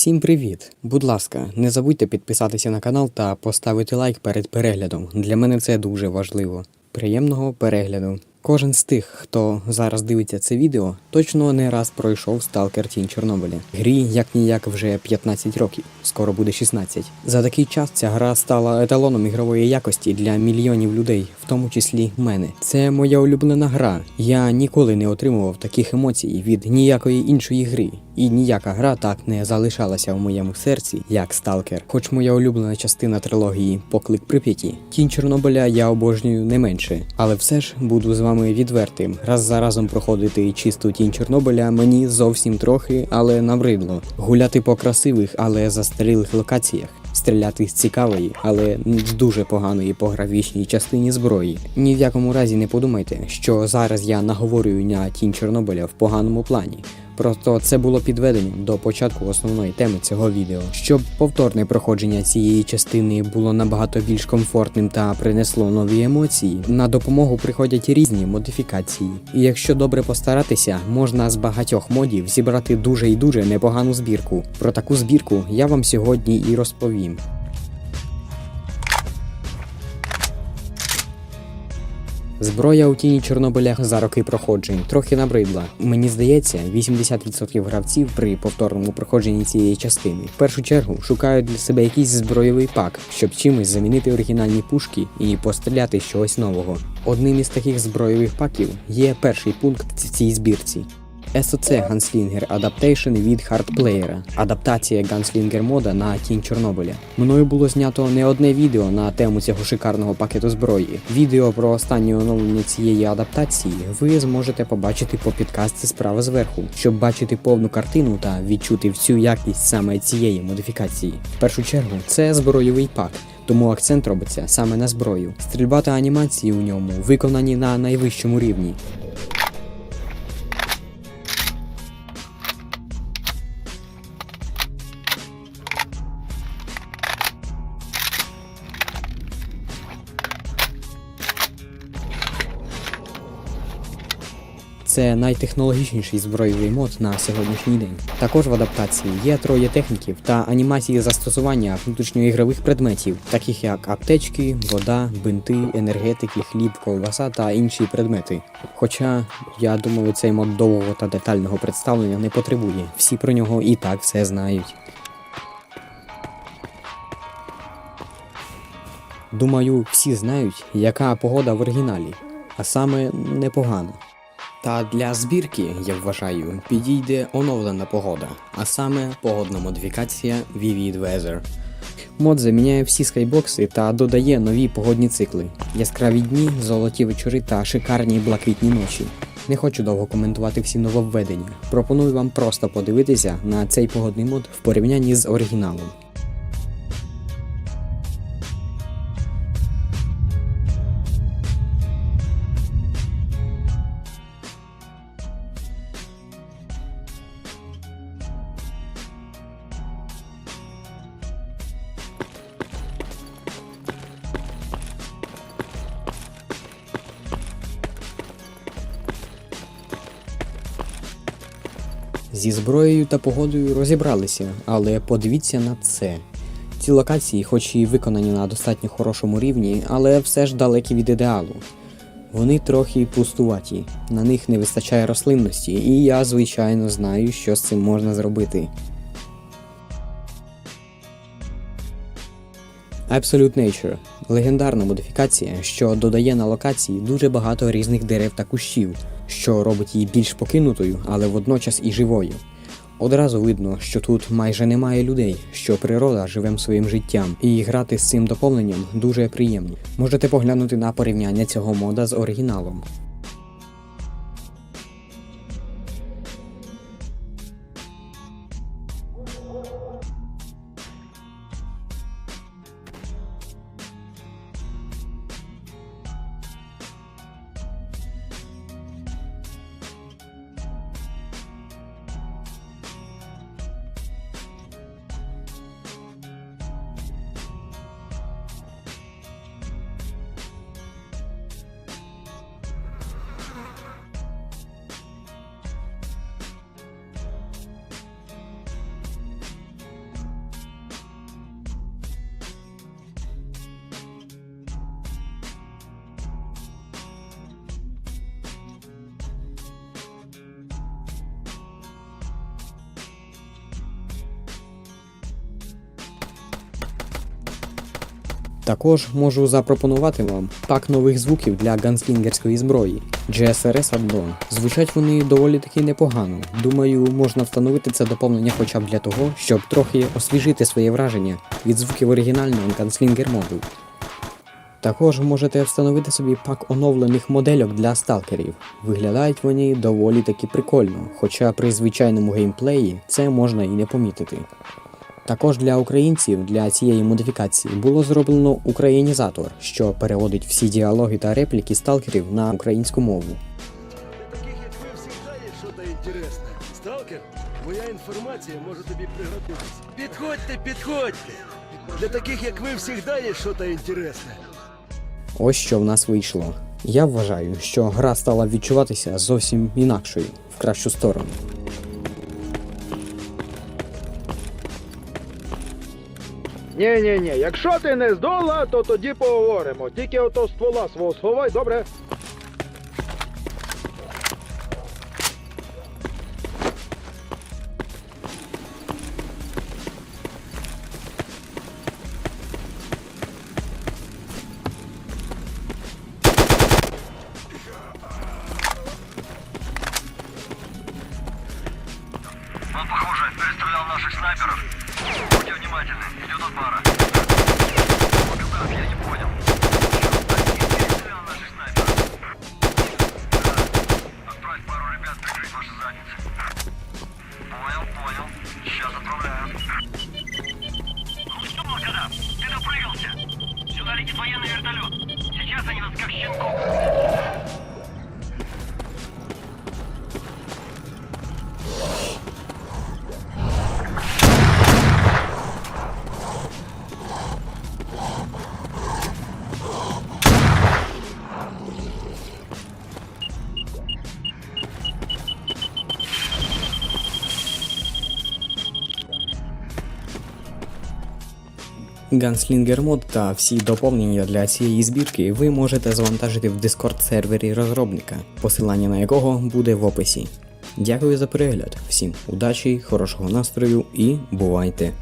Всім привіт! Будь ласка, не забудьте підписатися на канал та поставити лайк перед переглядом. Для мене це дуже важливо. Приємного перегляду. Кожен з тих, хто зараз дивиться це відео, точно не раз пройшов Сталкер Тінь Чорнобиля. Грі як ніяк вже 15 років, скоро буде 16. За такий час ця гра стала еталоном ігрової якості для мільйонів людей, в тому числі мене. Це моя улюблена гра. Я ніколи не отримував таких емоцій від ніякої іншої гри. І ніяка гра так не залишалася в моєму серці, як Сталкер. Хоч моя улюблена частина трилогії Поклик Прип'яті, Тінь Чорнобиля я обожнюю не менше, але все ж буду з вами відвертим. Раз за разом проходити чисту тінь Чорнобиля мені зовсім трохи, але набридло. Гуляти по красивих, але застарілих локаціях. Стріляти з цікавої, але з дуже поганої по графічній частині зброї. Ні в якому разі не подумайте, що зараз я наговорюю на тінь Чорнобиля в поганому плані. Просто це було підведенням до початку основної теми цього відео, щоб повторне проходження цієї частини було набагато більш комфортним та принесло нові емоції. На допомогу приходять різні модифікації. І якщо добре постаратися, можна з багатьох модів зібрати дуже і дуже непогану збірку. Про таку збірку я вам сьогодні і розповім. Зброя у тіні Чорнобиля за роки проходжень трохи набридла. Мені здається, 80% гравців при повторному проходженні цієї частини в першу чергу шукають для себе якийсь збройовий пак, щоб чимось замінити оригінальні пушки і постріляти з чогось нового. Одним із таких збройових паків є перший пункт в цій збірці. SOC Gunslinger Adaptation від хардплеєра. Адаптація Gunslinger мода на тінь Чорнобиля. Мною було знято не одне відео на тему цього шикарного пакету зброї. Відео про останнє оновлення цієї адаптації ви зможете побачити по підкастці справа зверху, щоб бачити повну картину та відчути всю якість саме цієї модифікації. В першу чергу це збройовий пак. Тому акцент робиться саме на зброю. Стрільба та анімації у ньому виконані на найвищому рівні. Це найтехнологічніший збройовий мод на сьогоднішній день. Також в адаптації є троє техніків та анімації застосування внутрішньоігрових предметів, таких як аптечки, вода, бинти, енергетики, хліб, ковбаса та інші предмети. Хоча я думаю, цей мод довгого та детального представлення не потребує. Всі про нього і так все знають. Думаю, всі знають, яка погода в оригіналі, а саме непогано. Та для збірки, я вважаю, підійде оновлена погода, а саме погодна модифікація Vivid Weather. Мод заміняє всі скайбокси та додає нові погодні цикли: яскраві дні, золоті вечори та шикарні блакитні ночі. Не хочу довго коментувати всі нововведення. Пропоную вам просто подивитися на цей погодний мод в порівнянні з оригіналом. Зі зброєю та погодою розібралися, але подивіться на це. Ці локації, хоч і виконані на достатньо хорошому рівні, але все ж далекі від ідеалу. Вони трохи пустуваті, на них не вистачає рослинності, і я, звичайно, знаю, що з цим можна зробити. Absolute Nature легендарна модифікація, що додає на локації дуже багато різних дерев та кущів, що робить її більш покинутою, але водночас і живою. Одразу видно, що тут майже немає людей, що природа живе своїм життям, і грати з цим доповненням дуже приємно. Можете поглянути на порівняння цього мода з оригіналом. Також можу запропонувати вам пак нових звуків для ганслінгерської зброї GSRS Addon. Звучать вони доволі таки непогано. Думаю, можна встановити це доповнення хоча б для того, щоб трохи освіжити своє враження від звуків оригінального ганслінгер моду. Також можете встановити собі пак оновлених модельок для сталкерів. Виглядають вони доволі таки прикольно, хоча при звичайному геймплеї це можна і не помітити. Також для українців для цієї модифікації було зроблено українізатор, що переводить всі діалоги та репліки сталкерів на українську мову. Таких, як ви, всегда є щось інтересне. Сталкер, моя інформація може тобі пригодитись. Підходьте, підходьте. Для таких, як ви, всегда є щось інтересне. Ось що в нас вийшло. Я вважаю, що гра стала відчуватися зовсім інакшою в кращу сторону. Ні, ні, ні, якщо ти не здола, то тоді поговоримо. Тільки ото ствола свого сховай, добре? Похоже, перестрелял наших снайперов. Будьте внимательны, идет от бара. Вот я не понял. Gunslinger мод та всі доповнення для цієї збірки ви можете завантажити в Discord сервері розробника, посилання на якого буде в описі. Дякую за перегляд, всім удачі, хорошого настрою і бувайте!